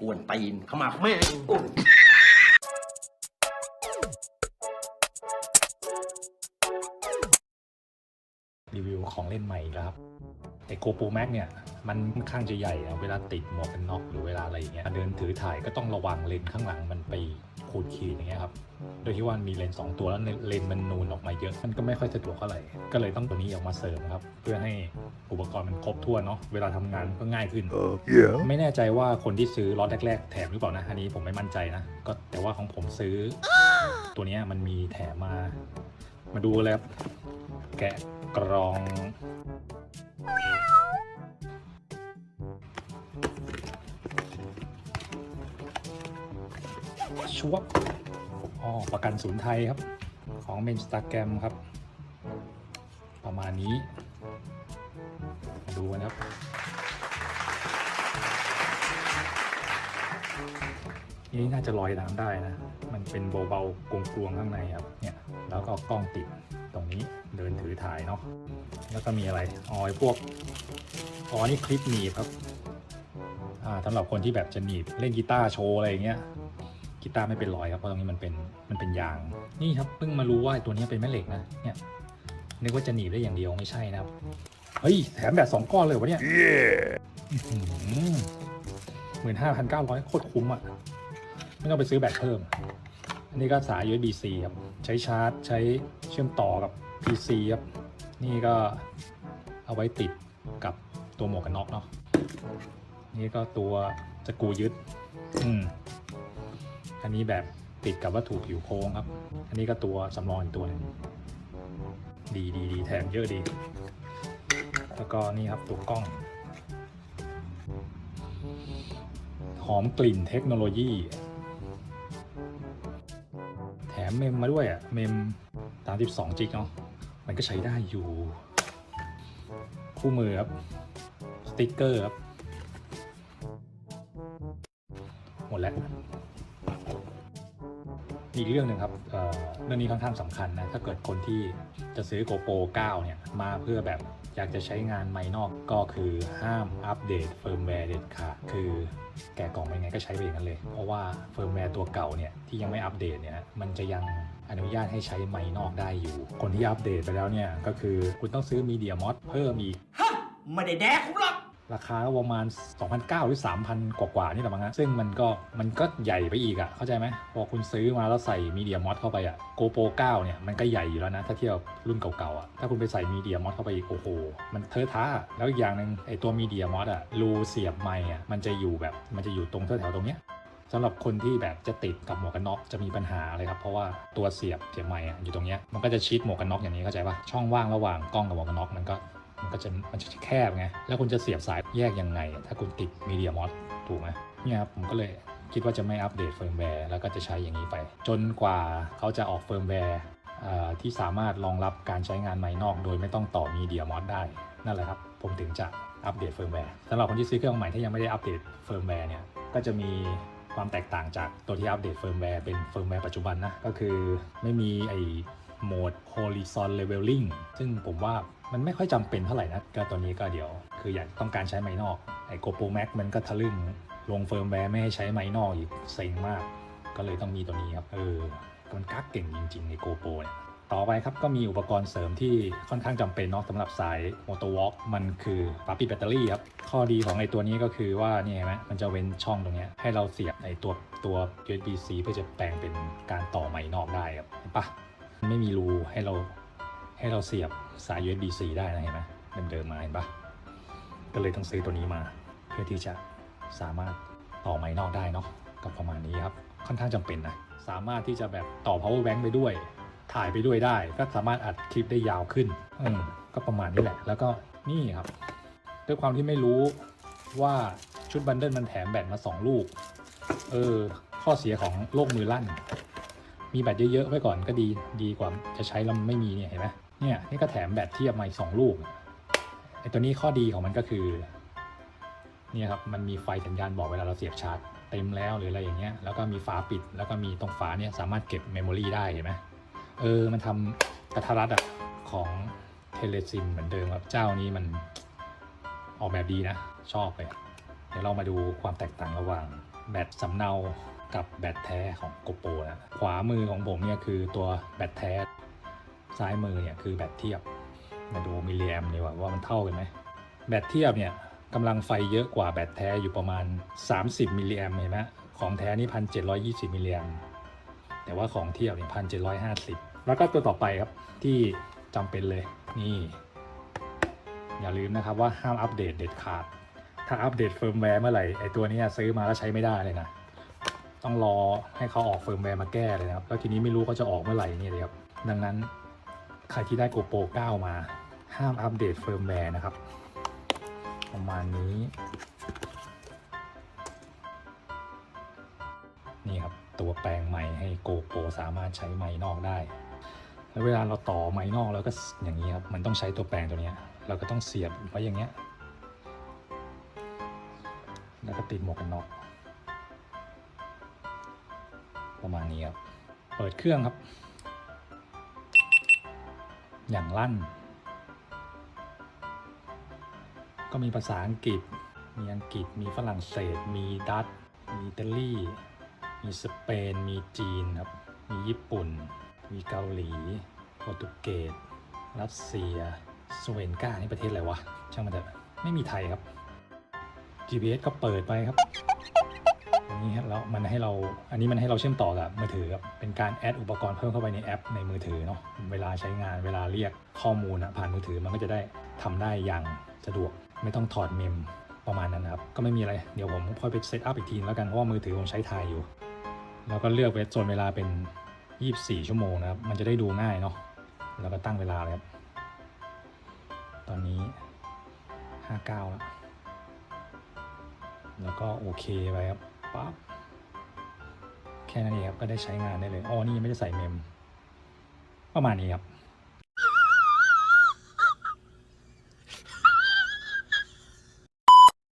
กวนตีนเข้ามาแม่งรีวิวของเล่นใหม่ครับ ไอโกโปรแม็กเนี่ย มันค่อนข้างจะใหญ่อะเวลาติดหมวกกันน็อกหรือเวลาอะไรอย่างเงี้ยเดินถือถ่ายก็ต้องระวังเลนข้างหลังมันไป ขูดขีดอย่างเงี้ยครับ โดยที่ว่ามีเลนส์สองตัวแล้วเลนส์มันนูนออกมาเยอะ มันก็ไม่ค่อยสะดวกเท่าไหร่ ก็เลยต้องตัวนี้ออกมาเสริมครับ เพื่อให้อุปกรณ์มันครบถ้วนเนาะ เวลาทำงานก็ง่ายขึ้น Uh, yeah. ไม่แน่ใจว่าคนที่ซื้อล็อตแรกๆ แถมหรือเปล่านะ อันนี้ผมไม่มั่นใจนะ ก็แต่ว่าของผมซื้อ ตัวเนี้ยมันมีแถมมา มาดูเลยครับ แกะกรอง ชวบอ๋อประกันศูนย์ไทยครับ ของเมนสตาแกรมครับ ประมาณนี้ ดูกันครับ นี่น่าจะลอยน้ำได้นะ มันเป็นเบาๆกลวงๆข้างในครับ เนี่ย แล้วก็กล้องติดตรงนี้เดินถือถ่ายเนาะ แล้วก็มีอะไรอ๋อไอ้พวก อ๋อ นี่คลิปหนีบครับอ่าสำหรับคนที่แบบจะหนีบเล่นกีตาร์โชว์อะไรอย่างเงี้ย กีตาร์ไม่เป็นรอยครับเพราะตรงนี้มันเป็นมันเป็นยาง นี่ครับเพิ่งมารู้ว่าไอ้ตัวนี้เป็นแม่เหล็กนะเนี่ยนึกว่าจะหนีบได้อย่างเดียวไม่ใช่นะครับเฮ้ยแถมแบบสองก้อนเลยวะเนี่ย Yeah. หมื่นห้าพันเก้าร้อยโคตรคุ้มอะไม่ต้องไปซื้อแบตเพิ่ม อันนี้ก็สาย USB-C ครับใช้ชาร์จใช้เชื่อมต่อกับ PC ครับนี่ก็เอาไว้ติดกับตัวหมวกกันน็อกเนาะนี่ก็ตัวสกรูยึด อืม อันนี้แบบติดกับวัตถุผิวโค้งครับ อันนี้ก็ตัวสำรองอีกตัวหนึงดีดีดีแถมเยอะดี แล้วก็นี่ครับตัวกล้อง หอมกลิ่นเทคโนโลยี แถมเมมมาด้วยอะเมม32จิกเนาะ มันก็ใช้ได้อยู่ คู่มือครับ สติ๊กเกอร์ครับ หมดแล้ว มีอีกเรื่องหนึ่งครับเอ่อเรื่องนี้ค่อนข้างสำคัญนะ ถ้าเกิดคนที่จะซื้อ GoPro 9 เนี่ย มาเพื่อแบบอยากจะใช้งานไมค์นอกก็คือห้ามอัปเดตเฟิร์มแวร์เด็ดขาดคือแกะกล่องไปไงก็ใช้ไปอย่างนั้นเลย เพราะว่าเฟิร์มแวร์ตัวเก่าเนี่ย ที่ยังไม่อัปเดตเนี่ยมันจะยังอนุญาตให้ใช้ไมค์นอกได้อยู่ คนที่อัปเดตไปแล้วเนี่ย ก็คือคุณต้องซื้อมีเดียมอสเพิ่มอีก ฮะ ไม่ได้แดกผมหรอก ราคาประมาณ 2,900 หรือ 3,000 กว่าๆนี่แหละมั้งฮะซึ่งมันก็มันก็ใหญ่ไปอีกอะ่ะ เข้าใจไหมพอคุณซื้อมาแล้วใส่มีเดียมอสเข้าไปอะ่ะ GoPro 9เนี่ย มันก็ใหญ่อยู่แล้วนะ ถ้าเทียบรุ่นเก่าๆอะ่ะ ถ้าคุณไปใส่มีเดียมอสเข้าไปอีก โอ้โห มันเทอะท้า แล้วอีกอย่างหนึ่งไอตัวมีเดียมอสอะรูเสียบไมค์อะมันจะอยู่แบบมันจะอยู่ตรงแถวๆตรงเนี้ยสำหรับคนที่แบบจะติดกับหมวกกันน็อกจะมีปัญหาเลยครับ เพราะว่าตัวเสียบเสียบไมค์อะอยู่ตรงเนี้ยมันก็จะชิดหมวกกันน็อกอย่างนี้เข้าใจปะช่องว่างระหว่างกล้องกับหมวกกันน็อกมันก็ ก็จะมันจะแคบไง แล้วคุณจะเสียบสายแยกยังไง ถ้าคุณติดมีเดียมอสถูกไหมเนี่ยครับผมก็เลยคิดว่าจะไม่อัปเดตเฟิร์มแวร์แล้วก็จะใช้อย่างนี้ไป จนกว่าเขาจะออกเฟิร์มแวร์ที่สามารถรองรับการใช้งานไมค์นอกโดยไม่ต้องต่อมีเดียมอสได้ นั่นแหละครับ ผมถึงจะอัปเดตเฟิร์มแวร์สำหรับคนที่ซื้อเครื่องใหม่ที่ยังไม่ได้อัปเดตเฟิร์มแวร์เนี่ยก็จะมีความแตกต่างจากตัวที่อัปเดตเฟิร์มแวร์เป็นเฟิร์มแวร์ปัจจุบันนะก็คือไม่มีไอ โหมด horizon leveling ซึ่งผมว่ามันไม่ค่อยจำเป็นเท่าไหร่นะก็ตัวนี้ก็เดี๋ยว คืออยากต้องการใช้ไมนอกไอ้ GoPro Max มันก็ทะลึ่งลงเฟิร์มแวร์ไม่ให้ใช้ไมนอกอีกเซ็งมาก ก็เลยต้องมีตัวนี้ครับ เออมันกักเก่งจริง ๆ ใน GoPro เนี่ยต่อไปครับก็มีอุปกรณ์เสริมที่ค่อนข้างจำเป็นเนาะสำหรับสาย Motor Walk มันคือฝาปิดแบตเตอรี่ครับ ข้อดีของไอ้ตัวนี้ก็คือว่านี่เห็นไหมมันจะเว้นช่องตรงนี้ให้เราเสียบไอ้ตัวตัว USB-C เพื่อจะแปลงเป็นการต่อไมนอกได้ครับเห็นปะ ไม่มีรูให้เราให้เราเสียบสาย USB-C ได้นะเห็นไหมเดิมๆมาเห็นปะก็เลยต้องซื้อตัวนี้มา เพื่อที่จะสามารถต่อไมค์นอกได้เนาะก็ประมาณนี้ครับค่อนข้างจำเป็นนะสามารถที่จะแบบต่อ power bank ไปด้วย ถ่ายไปด้วยได้ ก็สามารถอัดคลิปได้ยาวขึ้นอืมก็ประมาณนี้แหละ แล้วก็นี่ครับ ด้วยความที่ไม่รู้ว่าชุดบันเดิลมันแถมแบตมา 2 ลูก เออ ข้อเสียของโลกมือลั่น มีแบตเยอะๆไว้ก่อนก็ดีดีกว่าจะใช้แล้วไม่มีเนี่ยเห็นไหมเนี่ยนี่ก็แถมแบตเทียบมาอีกสองลูกไอตัวนี้ข้อดีของมันก็คือเนี่ยครับมันมีไฟสัญญาณบอกเวลาเราเสียบชาร์จเต็มแล้วหรืออะไรอย่างเงี้ยแล้วก็มีฝาปิดแล้วก็มีตรงฝาเนี่ยสามารถเก็บเมมโมรีได้เห็นไหมเออมันทำกระทะรัดอะของเทเลซิมเหมือนเดิมครับเจ้านี้มันออกแบบดีนะ ชอบเลย เดี๋ยวเรามาดูความแตกต่างระหว่างแบตสำเนา กับแบตแท้ของโกโปรนะขวามือของผมเนี่ยคือตัวแบตแท้ ซ้ายมือเนี่ยคือแบตเทียบ มาดูมิลลิแอมดีกว่าว่ามันเท่ากันไหมแบตเทียบเนี่ยกำลังไฟเยอะกว่าแบตแท้อยู่ประมาณ 30 มิลลิแอมเห็นไหมของแท้นี่พันเจ็ดมิลลิแอมแต่ว่าของเทียบเนี่ยพันเจ็ดแล้วก็ตัวต่อไปครับที่จำเป็นเลยนี่ อย่าลืมนะครับว่าห้ามอัปเดตเด็ดขาด ถ้าอัปเดตเฟิร์มแวร์เมื่อไหร่ไอตัวนี้ซื้อมาแล้วใช้ไม่ได้เลยนะ ต้องรอให้เขาออกเฟิร์มแวร์มาแก้เลยนะครับ แล้วทีนี้ไม่รู้เขาจะออกเมื่อไหร่นี่เลยครับ ดังนั้นใครที่ได้ GoPro 9 มาห้ามอัปเดตเฟิร์มแวร์นะครับ ประมาณนี้ นี่ครับ ตัวแปลงไมค์ให้ GoPro สามารถใช้ไมค์นอกได้ แล้วเวลาเราต่อไมค์นอกแล้วก็อย่างนี้ครับ มันต้องใช้ตัวแปลงตัวนี้ เราก็ต้องเสียบไว้อย่างเงี้ย แล้วก็ติดหมวกกันน็อก ประมาณนี้ครับ เปิดเครื่องครับ อย่างลั่น ก็มีภาษาอังกฤษ มีอังกฤษ มีฝรั่งเศส มีดัตช์มีอิตาลี มีสเปน มีจีนครับ มีญี่ปุ่น มีเกาหลี โปรตุเกส รัสเซีย สเวนกานี่ประเทศอะไรวะ ช่างมันเถอะ ไม่มีไทยครับ GPS ก็เปิดไปครับ อันนี้แล้วมันให้เราอันนี้มันให้เราเชื่อมต่อกับมือถือครับเป็นการแอดอุปกรณ์เพิ่มเข้าไปในแอปในมือถือเนาะเวลาใช้งานเวลาเรียกข้อมูลอะผ่านมือถือมันก็จะได้ทำได้อย่างสะดวกไม่ต้องถอดเมมประมาณนั้นครับก็ไม่มีอะไรเดี๋ยวผมค่อยไปเซตอัพอีกทีแล้วกันเพราะว่ามือถือผมใช้ถ่ายอยู่ แล้วก็เลือกเวทโซนเวลาเป็น 24 ชั่วโมงนะครับมันจะได้ดูง่ายเนาะแล้วก็ตั้งเวลาเลยครับ ตอนนี้ 59 แล้วแล้วก็โอเคไปครับ ปั๊บแค่นั้นเองครับก็ได้ใช้งานได้เลยอ๋อนี่ยังไม่ได้ใส่เมม ประมาณนี้ครับ